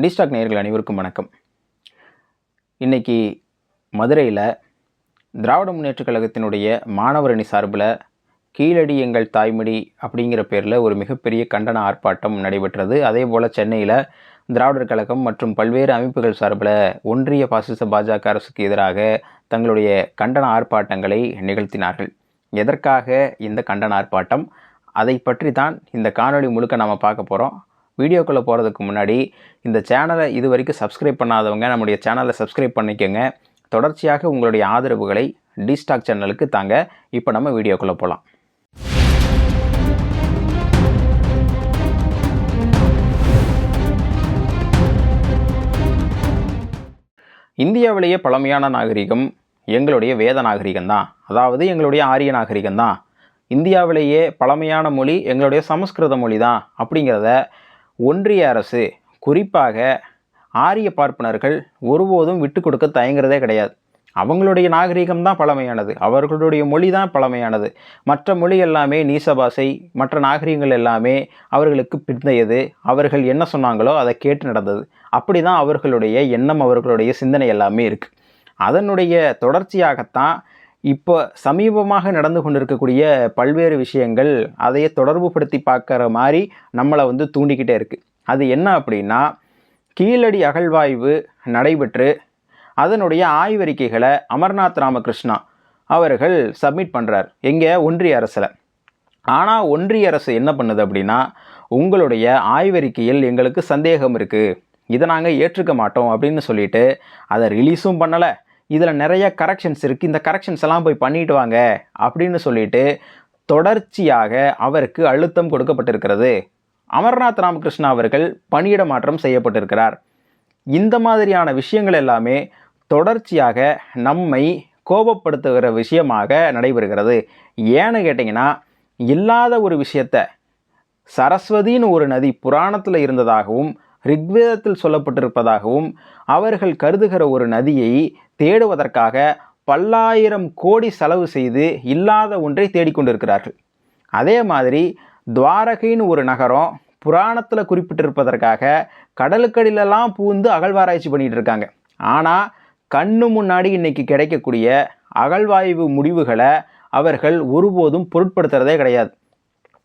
டிஸ்டாக் நேயர்கள் அனைவருக்கும் வணக்கம். இன்னைக்கு மதுரையில் திராவிட முன்னேற்றக் கழகத்தினுடைய மாணவர் அணி சார்பில் கீழடி எங்கள் தாய்மொழி அப்படிங்கிற பேரில் ஒரு மிகப்பெரிய கண்டன ஆர்ப்பாட்டம் நடைபெற்றது. அதே போல் சென்னையில் திராவிடர் கழகம் மற்றும் பல்வேறு அமைப்புகள் சார்பில் ஒன்றிய பாசிச பாஜக அரசுக்கு எதிராக தங்களுடைய கண்டன ஆர்ப்பாட்டங்களை நிகழ்த்தினார்கள். எதற்காக இந்த கண்டன ஆர்ப்பாட்டம்? அதை பற்றி தான் இந்த காணொளி முழுக்க நாம் பார்க்க போகிறோம் வீடியோக்குள்ளே போகிறதுக்கு முன்னாடி இந்த சேனலை இது வரைக்கும் சப்ஸ்கிரைப் பண்ணாதவங்க நம்முடைய சேனலை சப்ஸ்கிரைப் பண்ணிக்கோங்க. தொடர்ச்சியாக உங்களுடைய ஆதரவுகளை டிஸ்டாக் சேனலுக்கு தாங்க. இப்போ நம்ம வீடியோக்குள்ளே போகலாம். இந்தியாவிலேயே பழமையான நாகரிகம் எங்களுடைய வேத நாகரிகம் தான். அதாவது எங்களுடைய ஆரிய நாகரிகம் தான். இந்தியாவிலேயே பழமையான மொழி எங்களுடைய சமஸ்கிருத மொழி தான். அப்படிங்கிறத ஒன்றிய அரசு குறிப்பாக ஆரிய பார்ப்பனர்கள் ஒருபோதும் விட்டு கொடுக்க தயங்குறதே கிடையாது. அவங்களுடைய நாகரிகம் தான் பழமையானது. அவர்களுடைய மொழி தான் பழமையானது. மற்ற மொழி எல்லாமே நீசபாசை மற்ற நாகரிகங்கள் எல்லாமே அவர்களுக்கு பிந்தையது. அவர்கள் என்ன சொன்னாங்களோ அதை கேட்டு நடந்தது. அப்படி தான் அவர்களுடைய எண்ணம் அவர்களுடைய சிந்தனை எல்லாமே இருக்குது அதனுடைய தொடர்ச்சியாகத்தான் இப்போ சமீபமாக நடந்து கொண்டிருக்கக்கூடிய பல்வேறு விஷயங்கள் அதையே தொடர்புபடுத்தி பார்க்குற மாதிரி நம்மளை வந்து தூண்டிக்கிட்டே இருக்குது அது என்ன அப்படின்னா கீழடி அகழ்வாய்வு நடைபெற்று அதனுடைய ஆய்வறிக்கைகளை அமர்நாத் ராமகிருஷ்ணா அவர்கள் சப்மிட் பண்ணுறார் எங்கே? ஒன்றிய அரசில். ஆனால் ஒன்றிய அரசு என்ன பண்ணுது அப்படின்னா உங்களுடைய ஆய்வறிக்கையில் எங்களுக்கு சந்தேகம் இருக்குது இதை நாங்கள் ஏற்றுக்க மாட்டோம் அப்படின்னு சொல்லிட்டு அதை ரிலீஸும் பண்ணலை. இதில் நிறைய கரெக்ஷன்ஸ் இருக்குது இந்த கரெக்ஷன்ஸ் எல்லாம் போய் பண்ணிட்டு வாங்க அப்படின்னு சொல்லிட்டு தொடர்ச்சியாக அவருக்கு அழுத்தம் கொடுக்கப்பட்டிருக்கிறது. அமர்நாத் ராமகிருஷ்ணா அவர்கள் பணியிட மாற்றம் செய்யப்பட்டிருக்கிறார். இந்த மாதிரியான விஷயங்கள் எல்லாமே தொடர்ச்சியாக நம்மை கோபப்படுத்துகிற விஷயமாக நடைபெறுகிறது. ஏன்னு கேட்டிங்கன்னா இல்லாத ஒரு விஷயத்தை சரஸ்வதின்னு ஒரு நதி புராணத்தில் இருந்ததாகவும் ரிக்வேதத்தில் சொல்லப்பட்டிருப்பதாகவும் அவர்கள் கருதுகிற ஒரு நதியை தேடுவதற்காக பல்லாயிரம் கோடி செலவு செய்து இல்லாத ஒன்றை தேடிக்கொண்டிருக்கிறார்கள். அதே மாதிரி துவாரகைன்னு ஒரு நகரம் புராணத்தில் குறிப்பிட்டிருப்பதற்காக கடலுக்கடியிலலாம் பூந்து அகழ்வாராய்ச்சி பண்ணிகிட்டு இருக்காங்க ஆனால் கண்ணு முன்னாடி இன்றைக்கி கிடைக்கக்கூடிய அகழ்வாய்வு முடிவுகளை அவர்கள் ஒருபோதும் பொருட்படுத்துறதே கிடையாது.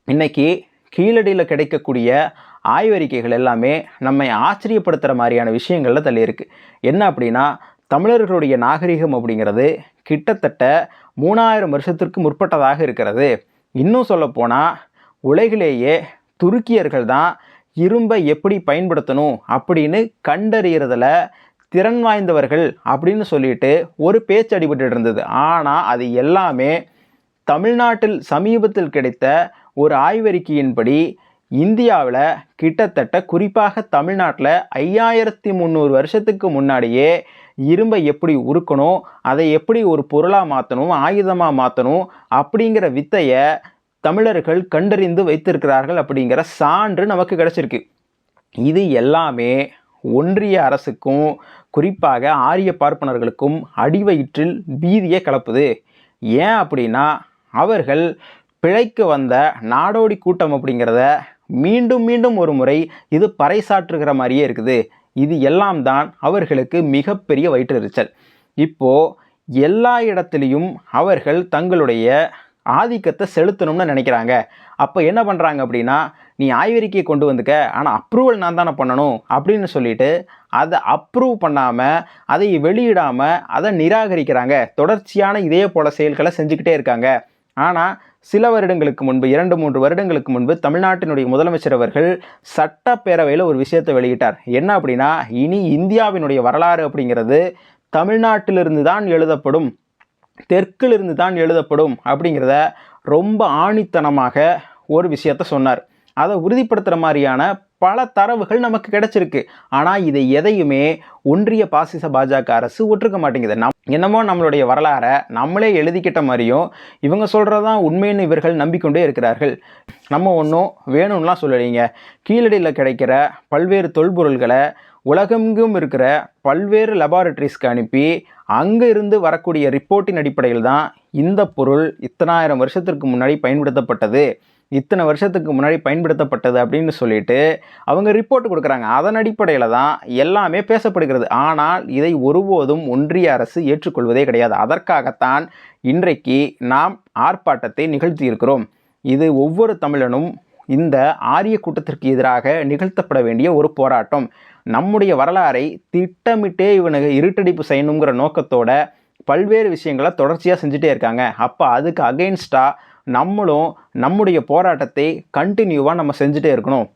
இன்னைக்கு கீழடியில் கிடைக்கக்கூடிய ஆய்வறிக்கைகள் எல்லாமே நம்மை ஆச்சரியப்படுத்துகிற மாதிரியான விஷயங்களில் தள்ளியிருக்கு. என்ன அப்படின்னா தமிழர்களுடைய நாகரிகம் அப்படிங்கிறது கிட்டத்தட்ட மூணாயிரம் வருஷத்திற்கு முற்பட்டதாக இருக்கிறது. இன்னும் சொல்லப்போனால் உலகிலேயே துருக்கியர்கள் தான் இரும்பை எப்படி பயன்படுத்தணும் அப்படின்னு கண்டறியறதில் திறன் வாய்ந்தவர்கள் அப்படின்னு சொல்லிட்டு ஒரு பேச்சு அடிபட்டு இருந்தது. ஆனால் அது எல்லாமே தமிழ்நாட்டில் சமீபத்தில் கிடைத்த ஒரு ஆய்வறிக்கையின்படி இந்தியாவில் கிட்டத்தட்ட குறிப்பாக தமிழ்நாட்டில் ஐயாயிரத்தி முந்நூறு வருஷத்துக்கு முன்னாடியே இரும்பை எப்படி உருக்கணும் அதை எப்படி ஒரு பொருளாக மாற்றணும் ஆயுதமாக மாற்றணும் அப்படிங்கிற வித்தையை தமிழர்கள் கண்டறிந்து வைத்திருக்கிறார்கள் அப்படிங்கிற சான்று நமக்கு கிடைச்சிருக்கு. இது எல்லாமே ஒன்றிய அரசுக்கும் குறிப்பாக ஆரிய பார்ப்பனர்களுக்கும் அடிவயிற்றில் பீதியை கலப்புது. ஏன் அப்படின்னா அவர்கள் பிழைக்க வந்த நாடோடி கூட்டம் அப்படிங்கிறத மீண்டும் மீண்டும் ஒரு முறை இது பறைசாற்றுகிற மாதிரியே இருக்குது. இது எல்லாம் தான் அவர்களுக்கு மிகப்பெரிய வயிற்றெரிச்சல். இப்போது எல்லா இடத்துலையும் அவர்கள் தங்களுடைய ஆதிக்கத்தை செலுத்தணும்னு நினைக்கிறாங்க. அப்போ என்ன பண்ணுறாங்க அப்படின்னா நீ ஆய்வறிக்கையை கொண்டு வந்துக்க ஆனால் அப்ரூவல் நான் தானே பண்ணணும் அப்படின்னு சொல்லிட்டு அதை அப்ரூவ் பண்ணாமல் அதை வெளியிடாமல் அதை நிராகரிக்கிறாங்க. தொடர்ச்சியான இதே போல் செயல்களை செஞ்சுக்கிட்டே இருக்காங்க. ஆனால் சில வருடங்களுக்கு முன்பு இரண்டு மூன்று வருடங்களுக்கு முன்பு தமிழ்நாட்டினுடைய முதலமைச்சர் அவர்கள் சட்டப்பேரவையில் ஒரு விஷயத்தை வெளியிட்டார். என்ன அப்படின்னா இனி இந்தியாவினுடைய வரலாறு அப்படிங்கிறது தமிழ்நாட்டிலிருந்து தான் எழுதப்படும் தெற்கிலிருந்து தான் எழுதப்படும் அப்படிங்கிறத ரொம்ப ஆணித்தனமாக ஒரு விஷயத்த சொன்னார். அதை உறுதிப்படுத்துகிற மாதிரியான பல தரவுகள் நமக்கு கிடைச்சிருக்கு. ஆனால் இதை எதையுமே ஒன்றிய பாசிச பாஜக அரசு ஒற்றுக்க மாட்டேங்குது. நம் என்னமோ நம்மளுடைய வரலாறை நம்மளே எழுதிக்கிட்ட மாதிரியும் இவங்க சொல்கிறதான் உண்மைன்னு இவர்கள் நம்பிக்கொண்டே இருக்கிறார்கள். நம்ம ஒன்றும் வேணும்லாம் சொல்லலைங்க. கீழடியில் கிடைக்கிற பல்வேறு தொல்பொருள்களை உலகெங்கும் இருக்கிற பல்வேறு லெபார்டரிஸ்க்கு அனுப்பி அங்கே இருந்து வரக்கூடிய ரிப்போர்ட்டின் அடிப்படையில் தான் இந்த பொருள் இத்தனாயிரம் வருஷத்திற்கு முன்னாடி பயன்படுத்தப்பட்டது. இத்தனை வருஷத்துக்கு முன்னாடி பயன்படுத்தப்பட்டது அப்படின்னு சொல்லிட்டு அவங்க ரிப்போர்ட் கொடுக்குறாங்க. அதன் அடிப்படையில் தான் எல்லாமே பேசப்படுகிறது. ஆனால் இதை ஒருபோதும் ஒன்றிய அரசு ஏற்றுக்கொள்வதே கிடையாது. அதற்காகத்தான் இன்றைக்கு நாம் ஆர்ப்பாட்டத்தை நிகழ்த்தியிருக்கிறோம். இது ஒவ்வொரு தமிழனும் இந்த ஆரிய கூட்டத்திற்கு எதிராக நிகழ்த்தப்பட வேண்டிய ஒரு போராட்டம். நம்முடைய வரலாறை திட்டமிட்டே இவனுக்கு இருட்டடிப்பு செய்யணுங்கிற நோக்கத்தோட பல்வேறு விஷயங்களை தொடர்ச்சியாக செஞ்சுட்டே இருக்காங்க. அப்போ அதுக்கு அகெயின்ஸ்டாக நம்மளும் நம்முடைய போராட்டத்தை கண்டினியூவாக நம்ம செஞ்சுட்டே இருக்கணும்.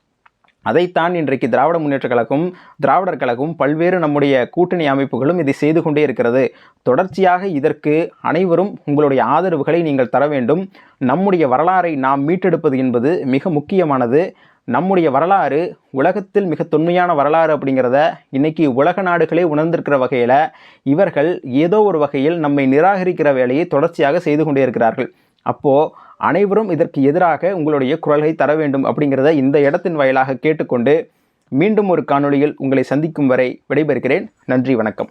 அதைத்தான் இன்றைக்கு திராவிட முன்னேற்ற கழகம் திராவிடர் கழகம் பல்வேறு நம்முடைய கூட்டணி அமைப்புகளும் இதை செய்து கொண்டே இருக்கிறது. தொடர்ச்சியாக இதற்கு அனைவரும் உங்களுடைய ஆதரவுகளை நீங்கள் தர வேண்டும். நம்முடைய வரலாறை நாம் மீட்டெடுப்பது என்பது மிக முக்கியமானது. நம்முடைய வரலாறு உலகத்தில் மிக தொன்மையான வரலாறு அப்படிங்கிறத இன்னைக்கு உலக நாடுகளே உணர்ந்திருக்கிற வகையில் இவர்கள் ஏதோ ஒரு வகையில் நம்மை நிராகரிக்கிற வேலையை தொடர்ச்சியாக செய்து கொண்டே இருக்கிறார்கள். அப்போது அனைவரும் இதற்கு எதிராக உங்களுடைய குரல்களை தர வேண்டும் அப்படிங்கிறத இந்த இடத்தின் வாயிலாக கேட்டுக்கொண்டு மீண்டும் ஒரு காணொளியில் உங்களை சந்திக்கும் வரை விடைபெறுகிறேன். நன்றி வணக்கம்.